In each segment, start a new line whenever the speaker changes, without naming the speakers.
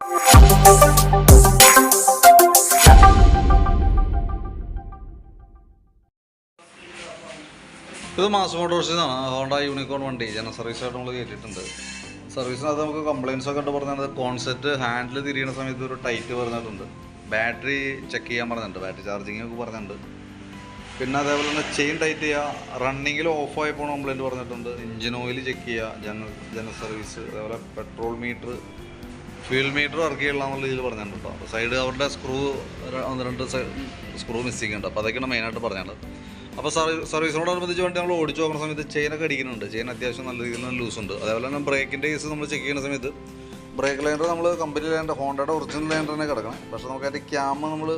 ഇത് മാസ് മോട്ടോഴ്സിൽ നിന്നാണ് Honda unicorn വണ്ടി. ജന സർവീസായിട്ട് നമ്മൾ കയറ്റിയിട്ടുണ്ട് സർവീസിനകത്ത് നമുക്ക് കംപ്ലയിൻസ് ഒക്കെ ഉണ്ട് പറഞ്ഞത്. കോൺസെപ്റ്റ് ഹാൻഡിൽ തിരിയുന്ന സമയത്ത് ഒരു ടൈറ്റ് പറഞ്ഞിട്ടുണ്ട്. ബാറ്ററി ചെക്ക് ചെയ്യാൻ പറഞ്ഞിട്ടുണ്ട്. ബാറ്ററി ചാർജിങ് ഒക്കെ പറഞ്ഞിട്ടുണ്ട്. പിന്നെ അതേപോലെ തന്നെ ചെയിൻ ടൈറ്റ് ചെയ്യുക റണ്ണിങ്ങിൽ ഓഫ് ആയപ്പോൾ കംപ്ലയിന്റ് പറഞ്ഞിട്ടുണ്ട്. എഞ്ചിൻ ഓയിൽ ചെക്ക് ചെയ്യുക ജന ജന സർവീസ് അതേപോലെ petrol meter fuel meter work ചെയ്യണം എന്നുള്ള രീതിയിൽ പറഞ്ഞിട്ടുണ്ട് കേട്ടോ. സൈഡ് അവരുടെ സ്ക്രൂ ഒന്ന് രണ്ട് സ്ക്രൂ മിസ്സിങ് ഉണ്ട്. അപ്പോൾ അതൊക്കെയാണ് മെയിനായിട്ട് പറഞ്ഞത്. അപ്പോൾ സർവീസിനോടനുബന്ധിച്ച് വേണ്ടി നമ്മൾ ഓടിച്ചു നോക്കുന്ന സമയത്ത് ചെയിനൊക്കെ അടിക്കുന്നുണ്ട്. ചെയിൻ അത്യാവശ്യം നല്ല രീതിയിൽ ലൂസ് ഉണ്ട്. അതേപോലെ തന്നെ ബ്രേക്കിന്റെ കേസ് നമ്മൾ ചെക്ക് ചെയ്യുന്ന സമയത്ത് ബ്രേക്ക് ലൈനർ നമ്മൾ കമ്പനി ലൈൻഡർ ഹോണ്ടയുടെ ഒറിജിനൽ ലൈൻഡർ തന്നെ കിടക്കണം. പക്ഷേ നമുക്ക് അതിന്റെ ക്യാമ നമ്മൾ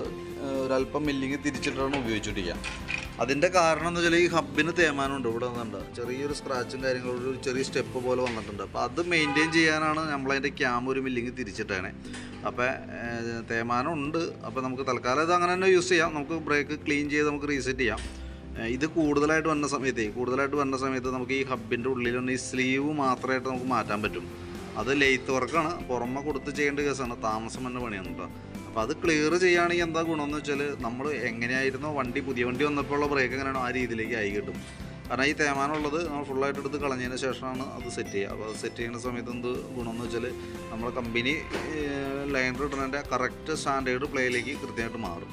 ഒരല്പം മില്ലിങ് തിരിച്ചിട്ടാണ് ഉപയോഗിച്ചുകൊണ്ടിരിക്കുക അതിന്റെ കാരണം എന്ന് വെച്ചാൽ ഈ ഹബിന് തേമാനമുണ്ട് ഇവിടെ വന്നിട്ടുണ്ട് ചെറിയൊരു സ്ക്രാച്ചും കാര്യങ്ങളും ഒരു ചെറിയ സ്റ്റെപ്പ് പോലെ വന്നിട്ടുണ്ട്. അപ്പോൾ അത് മെയിന്റെയിൻ ചെയ്യാനാണ് നമ്മളതിന്റെ ക്യാം ഒരു മില്ലിങ് തിരിച്ചിട്ടാണ്. അപ്പോൾ തേമാനം ഉണ്ട് അപ്പോൾ നമുക്ക് തൽക്കാലം ഇത് അങ്ങനെ തന്നെ യൂസ് ചെയ്യാം. നമുക്ക് ബ്രേക്ക് ക്ലീൻ ചെയ്ത് നമുക്ക് റീസെറ്റ് ചെയ്യാം. ഇത് കൂടുതലായിട്ട് വന്ന സമയത്ത് കൂടുതലായിട്ട് വന്ന സമയത്ത് നമുക്ക് ഈ ഹബിന്റെ ഉള്ളിലുള്ള ഈ സ്ലീവ് മാത്രമായിട്ട് നമുക്ക് മാറ്റാൻ പറ്റും. അത് ലെയ്ത്ത് വർക്കാണ് പുറമെ കൊടുത്ത് ചെയ്യേണ്ട കേസാണ് താമസം എന്ന പണിയാണ് കേട്ടോ അപ്പോൾ അത് ക്ലിയർ ചെയ്യുകയാണെങ്കിൽ എന്താ ഗുണമെന്ന് വെച്ചാൽ നമ്മൾ എങ്ങനെയായിരുന്നോ വണ്ടി പുതിയ വണ്ടി വന്നപ്പോൾ ഉള്ള ബ്രേക്ക് എങ്ങനെയാണോ ആ രീതിയിലേക്ക് ആയി കിട്ടും. കാരണം ഈ തേമാനുള്ളത് നമ്മൾ ഫുള്ളായിട്ട് എടുത്ത് കളഞ്ഞതിന് ശേഷമാണ് അത് സെറ്റ് ചെയ്യുക. അപ്പോൾ അത് സെറ്റ് ചെയ്യുന്ന സമയത്ത് എന്ത് ഗുണമെന്ന് വെച്ചാൽ നമ്മുടെ കമ്പനി ലൈൻ ഇടുന്നതിന്റെ കറക്റ്റ് സ്റ്റാൻഡേർഡ് പ്ലേയിലേക്ക് കൃത്യമായിട്ട് മാറും.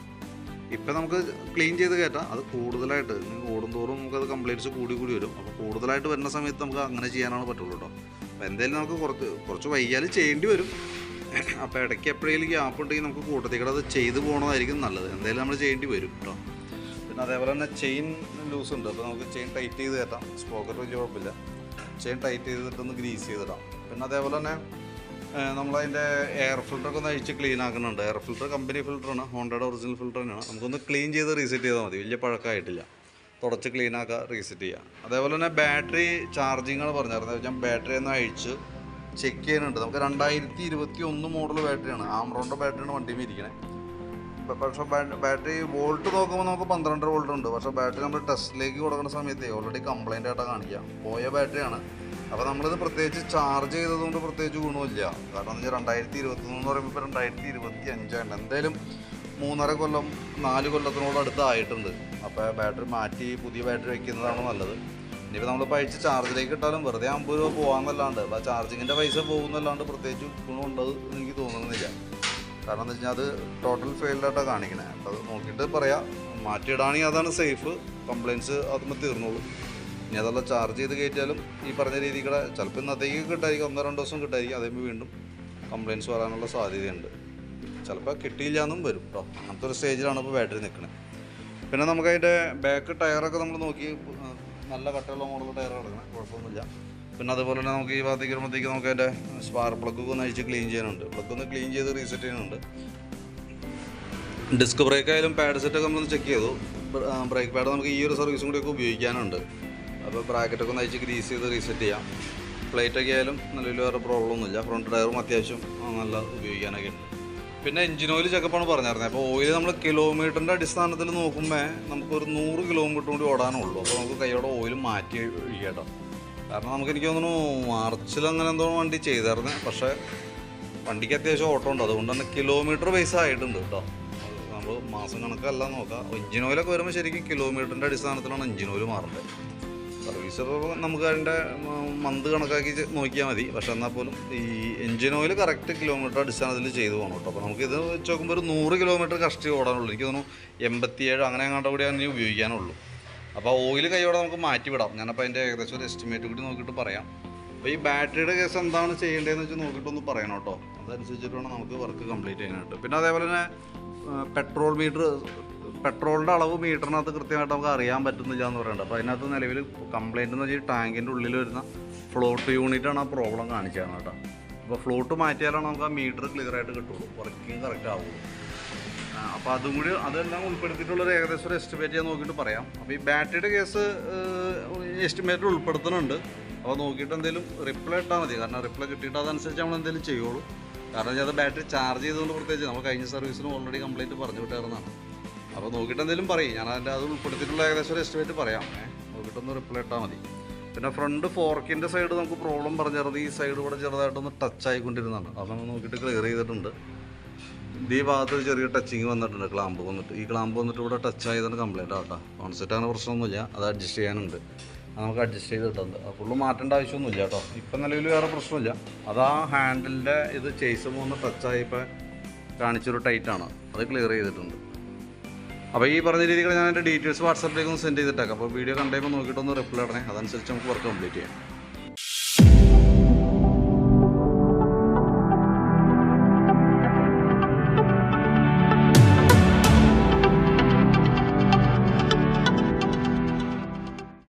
ഇപ്പം നമുക്ക് ക്ലീൻ ചെയ്ത് കയറ്റാം. അത് കൂടുതലായിട്ട് നമുക്ക് നമുക്കത് കംപ്ലീറ്റ്സ് കൂടി കൂടി വരും. അപ്പോൾ കൂടുതലായിട്ട് വരുന്ന സമയത്ത് നമുക്ക് അങ്ങനെ ചെയ്യാനാണ് പറ്റുള്ളൂ കേട്ടോ അപ്പോൾ എന്തായാലും നമുക്ക് കുറച്ച് കുറച്ച് വൈകിയാൽ ചെയ്യേണ്ടി വരും. അപ്പോൾ ഇടയ്ക്ക് എപ്പോഴെങ്കിലും ഗ്യാപ്പ് ഉണ്ടെങ്കിൽ നമുക്ക് കൂട്ടത്തിക്കടെ അത് ചെയ്ത് പോകണതായിരിക്കും നല്ലത്. എന്തായാലും നമ്മൾ ചെയ്യേണ്ടി വരും കേട്ടോ പിന്നെ അതേപോലെ തന്നെ ചെയിൻ ലൂസ് ഉണ്ട്. അപ്പോൾ നമുക്ക് ചെയിൻ ടൈറ്റ് ചെയ്ത് കയറ്റാം സ്പോക്കറ്റ് വലിയ കുഴപ്പമില്ല. ചെയിൻ ടൈറ്റ് ചെയ്തിട്ടൊന്ന് ഗ്രീസ് ചെയ്തിടാം. പിന്നെ അതേപോലെ തന്നെ നമ്മളതിന്റെ എയർ ഫിൽറ്ററൊക്കെ ഒന്ന് അഴിച്ച് ക്ലീൻ ആക്കുന്നുണ്ട്. എയർ ഫിൽറ്റർ കമ്പനി ഫിൽറ്ററാണ് ഹോണ്ടയുടെ ഒറിജിനൽ ഫിൽറ്റർ തന്നെയാണ് നമുക്കൊന്ന് ക്ലീൻ ചെയ്ത് റീസെറ്റ് ചെയ്താൽ മതി. വലിയ പഴക്കമായിട്ടില്ല. തുടച്ച് ക്ലീൻ ആക്കുക റീസെറ്റ് ചെയ്യുക അതേപോലെ തന്നെ ബാറ്ററി ചാർജിങ്ങാണ് പറഞ്ഞിരുന്നത്. ഞാൻ ബാറ്ററി ഒന്ന് അഴിച്ച് ചെക്ക് ചെയ്യുന്നുണ്ട് നമുക്ക് രണ്ടായിരത്തി ഇരുപത്തി ഒന്ന് മോഡൽ ബാറ്ററിയാണ് ആംറോണിന്റെ ബാറ്ററിയാണ് വണ്ടിയിൽ ഇരിക്കണേ. പക്ഷേ ബാറ്ററി വോൾട്ട് നോക്കുമ്പോൾ നമുക്ക് പന്ത്രണ്ടര വോൾട്ട് ഉണ്ട്. പക്ഷേ ബാറ്ററി നമ്മൾ ടെസ്റ്റിലേക്ക് കൊടുക്കുന്ന സമയത്ത് ഓൾറെഡി കംപ്ലൈന്റ് ആയിട്ടാണ് കാണിക്കുക പോയ ബാറ്ററിയാണ് അപ്പോൾ നമ്മളിത് പ്രത്യേകിച്ച് ചാർജ് ചെയ്തതുകൊണ്ട് പ്രത്യേകിച്ച് ഗുണമില്ല കാരണം എന്ന് വെച്ചാൽ രണ്ടായിരത്തി ഇരുപത്തൊന്ന് പറയുമ്പോൾ ഇപ്പോൾ രണ്ടായിരത്തി ഇരുപത്തി അഞ്ചാണ് എന്തായാലും മൂന്നര കൊല്ലം നാല് കൊല്ലത്തിനോട് അടുത്തായിട്ടുണ്ട് അപ്പോൾ ബാറ്ററി മാറ്റി പുതിയ ബാറ്ററി വയ്ക്കുന്നതാണ് നല്ലത്. ഇനിയിപ്പോൾ നമ്മൾ പഴിച്ച് ചാർജിലേക്ക് ഇട്ടാലും വെറുതെ അമ്പത് രൂപ പോകാമെന്നല്ലാണ്ട് അപ്പോൾ ചാർജിങ്ങിന്റെ പൈസ പോകുന്നല്ലാണ്ട് പ്രത്യേകിച്ച് ഗുണമുണ്ടത് എനിക്ക് തോന്നുന്നില്ല. കാരണം എന്താ വെച്ചാൽ അത് ടോട്ടൽ ഫെയിൽഡായിട്ടാണ് കാണിക്കണേ. അപ്പോൾ അത് നോക്കിയിട്ട് പറയാം. മാറ്റിയിടാണെങ്കിൽ അതാണ് സേഫ് കംപ്ലയിൻസ് അതുമ്പോൾ തീർന്നോളൂ. ഇനി അതല്ല ചാർജ് ചെയ്ത് കയറ്റിയാലും ഈ പറഞ്ഞ രീതിക്കൂടെ ചിലപ്പോൾ ഇന്നത്തേക്ക് കിട്ടായിരിക്കും ഒന്നോ രണ്ടോ ദിവസം കിട്ടായിരിക്കും. അതേപോലെ വീണ്ടും കംപ്ലയിൻസ് വരാനുള്ള സാധ്യതയുണ്ട്. ചിലപ്പോൾ കിട്ടിയില്ല എന്നും വരും കേട്ടോ അങ്ങനത്തെ ഒരു സ്റ്റേജിലാണ് ഇപ്പോൾ ബാറ്ററി നിൽക്കുന്നത് പിന്നെ നമുക്ക് അതിന്റെ ബാക്ക് ടയറൊക്കെ നമ്മൾ നോക്കി. ആ, നല്ല കട്ടയുള്ള മോഡൽ ടയർ കിടക്കണം കുഴപ്പമൊന്നുമില്ല. പിന്നെ അതുപോലെ തന്നെ നമുക്ക് ഈ ഭാഗത്തേക്ക് വരുമ്പോഴത്തേക്ക് നമുക്ക് അതിന്റെ സ്പാർ പ്ലഗ് ഒന്ന് അഴിച്ച് ക്ലീൻ ചെയ്യാനുണ്ട്. പ്ലഗ് ഒന്ന് ക്ലീൻ ചെയ്ത് റീസെറ്റ് ചെയ്യാനുണ്ട്. ഡിസ്ക് ബ്രേക്ക് ആയാലും പാഡ് സെറ്റൊക്കെ നമ്മളൊന്ന് ചെക്ക് ചെയ്തു. ബ്രേക്ക് പാഡ് നമുക്ക് ഈ ഒരു സർവീസും കൂടിയൊക്കെ ഉപയോഗിക്കാനുണ്ട്. അപ്പോൾ ബ്രാക്കറ്റൊക്കെ ഒന്ന് അഴിച്ച് ഗ്രീസ് ചെയ്ത് റീസെറ്റ് ചെയ്യാം. പ്ലേറ്റൊക്കെ ആയാലും നല്ല വേറെ പ്രോബ്ലം ഒന്നുമില്ല. ഫ്രണ്ട് ടയറും അത്യാവശ്യം നല്ല ഉപയോഗിക്കാനൊക്കെ ഉണ്ട്. പിന്നെ എഞ്ചിൻ ഓയിൽ ചെക്കപ്പാണ് പറഞ്ഞായിരുന്നത് അപ്പോൾ ഓയിൽ നമ്മൾ കിലോമീറ്ററിന്റെ അടിസ്ഥാനത്തിൽ നോക്കുമ്പോൾ നമുക്കൊരു നൂറ് കിലോമീറ്റർ കൂടി ഓടാനുള്ളൂ. അപ്പോൾ നമുക്ക് കൈയോടെ ഓയിൽ മാറ്റി ഒഴിക്കാട്ടോ. കാരണം നമുക്ക് എനിക്ക് തോന്നുന്നു മാർച്ചിൽ അങ്ങനെ എന്തോ വണ്ടി ചെയ്തായിരുന്നു. പക്ഷേ വണ്ടിക്ക് അത്യാവശ്യം ഓട്ടം ഉണ്ട് അതുകൊണ്ട് തന്നെ കിലോമീറ്റർ ബേസ് ആയിട്ടുണ്ട് കേട്ടോ. നമ്മൾ മാസം കണക്കല്ല നോക്കാം. എഞ്ചിൻ ഓയിലൊക്കെ വരുമ്പോൾ ശരിക്കും കിലോമീറ്ററിന്റെ അടിസ്ഥാനത്തിലാണ് എഞ്ചിൻ ഓയിൽ മാറേണ്ടത് സർവീസ് ഇപ്പോൾ നമുക്ക് അതിന്റെ മന്ത് കണക്കാക്കി നോക്കിയാൽ മതി. പക്ഷെ എന്നാൽ പോലും ഈ എഞ്ചിൻ ഓയിൽ കറക്റ്റ് കിലോമീറ്റർ അടിസ്ഥാനത്തിൽ ചെയ്തു പോകണം കേട്ടോ. അപ്പോൾ നമുക്ക് ഇത് വെച്ച് നോക്കുമ്പോൾ ഒരു നൂറ് കിലോമീറ്റർ കഷ്ടി ഓടാനുള്ളൂ. എനിക്ക് തോന്നുന്നു എൺപത്തിയേഴ് അങ്ങനെ എങ്ങാണ്ട് കൂടിയാണ് ഇനി ഉപയോഗിക്കാനുള്ളൂ. അപ്പോൾ ഓയിൽ കൈയോടെ നമുക്ക് മാറ്റിവിടാം ഞാനപ്പോൾ അതിന്റെ ഏകദേശം ഒരു എസ്റ്റിമേറ്റ് കൂടി നോക്കിയിട്ട് പറയാം. അപ്പോൾ ഈ ബാറ്ററിയുടെ കേസ് എന്താണ് ചെയ്യേണ്ടതെന്ന് വെച്ച് നോക്കിയിട്ടൊന്ന് പറയണം കേട്ടോ. അതനുസരിച്ചിട്ട് വേണം നമുക്ക് വർക്ക് കംപ്ലീറ്റ് ചെയ്യാനായിട്ട്. പിന്നെ അതേപോലെ തന്നെ പെട്രോൾ മീറ്റർ പെട്രോളിന്റെ അളവ് മീറ്ററിനകത്ത് കൃത്യമായിട്ട് നമുക്ക് അറിയാൻ പറ്റുന്നില്ല എന്ന് പറയുന്നുണ്ട്. അപ്പോൾ അതിനകത്ത് നിലവിൽ കംപ്ലയിന്റ് എന്ന് വെച്ചാൽ ടാങ്കിന്റെ ഉള്ളിൽ വരുന്ന ഫ്ലോട്ട് യൂണിറ്റാണ് ആ പ്രോബ്ലം കാണിച്ചത് കേട്ടോ. അപ്പോൾ ഫ്ലോട്ട് മാറ്റിയാലാണ് നമുക്ക് ആ മീറ്റർ ക്ലിയർ ആയിട്ട് കിട്ടുള്ളൂ. വർക്കിംഗ് കറക്റ്റ് ആവുള്ളൂ. അപ്പോൾ അതും കൂടി അതെല്ലാം ഉൾപ്പെടുത്തിയിട്ടുള്ളൊരു ഏകദേശം ഒരു എസ്റ്റിമേറ്റ് ഞാൻ നോക്കിയിട്ട് പറയാം. അപ്പോൾ ഈ ബാറ്ററിയുടെ കേസ് എസ്റ്റിമേറ്റ് ഉൾപ്പെടുത്തുന്നുണ്ട്. അപ്പോൾ നോക്കിയിട്ട് എന്തെങ്കിലും റിപ്ലൈ ഇട്ടാൽ മതി. കാരണം റിപ്ലൈ കിട്ടിയിട്ട് അതനുസരിച്ച് നമ്മൾ എന്തെങ്കിലും ചെയ്യുള്ളൂ. കാരണം അത് ബാറ്ററി ചാർജ് ചെയ്തുകൊണ്ട് പ്രത്യേകിച്ച് നമ്മൾ കഴിഞ്ഞ സർവീസിന് ഓൾറെഡി കംപ്ലൈന്റ് പറഞ്ഞു വിട്ടായിരുന്നതാണ്. അപ്പോൾ നോക്കിയിട്ട് എന്തെങ്കിലും പറയും. ഞാൻ അതിന്റെ അത് ഉൾപ്പെടുത്തിയിട്ടുള്ള ഏകദേശം ഒരു എസ്റ്റിമേറ്റ് പറയാം. നോക്കിയിട്ടൊന്ന് റിപ്ലൈ ഇട്ടാൽ മതി. പിന്നെ ഫ്രണ്ട് ഫോർക്കിന്റെ സൈഡ് നമുക്ക് പ്രോബ്ലം പറഞ്ഞിരുന്നത് ഈ സൈഡ് ഇവിടെ ചെറുതായിട്ടൊന്ന് ടച്ച് ആയിക്കൊണ്ടിരുന്നതാണ്. അത് നമ്മൾ നോക്കിയിട്ട് ക്ലിയർ ചെയ്തിട്ടുണ്ട്. ഈ ഭാഗത്ത് ചെറിയ ടച്ചിങ് വന്നിട്ടുണ്ട്. ക്ലാമ്പ് വന്നിട്ട്. ഈ ക്ലാമ്പ് വന്നിട്ട് ഇവിടെ ടച്ച് ആയതാണ് കംപ്ലൈന്റ് ആട്ടോ. കോൺസെപ്റ്റ് അങ്ങനെ പ്രശ്നമൊന്നുമില്ല. അത് അഡ്ജസ്റ്റ് ചെയ്യാനുണ്ട്. നമുക്ക് അഡ്ജസ്റ്റ് ചെയ്ത് അപ്പോൾ ഫുള്ള് മാറ്റേണ്ട ആവശ്യമൊന്നുമില്ല കേട്ടോ ഇപ്പം നിലവിൽ വേറെ പ്രശ്നമില്ല. അത് ആ ഹാൻഡിലിന്റെ ഇത് ചേസ് പോകുന്ന ടച്ചായി ഇപ്പം കാണിച്ചൊരു ടൈറ്റാണ് അത് ക്ലിയർ ചെയ്തിട്ടുണ്ട്. അപ്പോൾ ഈ പറഞ്ഞ രീതിയിൽ ഞാൻ എന്റെ ഡീറ്റെയിൽസ് വാട്സപ്പിലേക്ക് ഒന്ന് സെൻഡ് ചെയ്തിട്ടേക്കാം. അപ്പോൾ വീഡിയോ കണ്ടുമ്പോൾ നോക്കിയിട്ടൊന്ന് റിപ്ലൈ ഇടണേ. അതനുസരിച്ച് നമുക്ക് വർക്ക് കംപ്ലീറ്റ് ചെയ്യാം.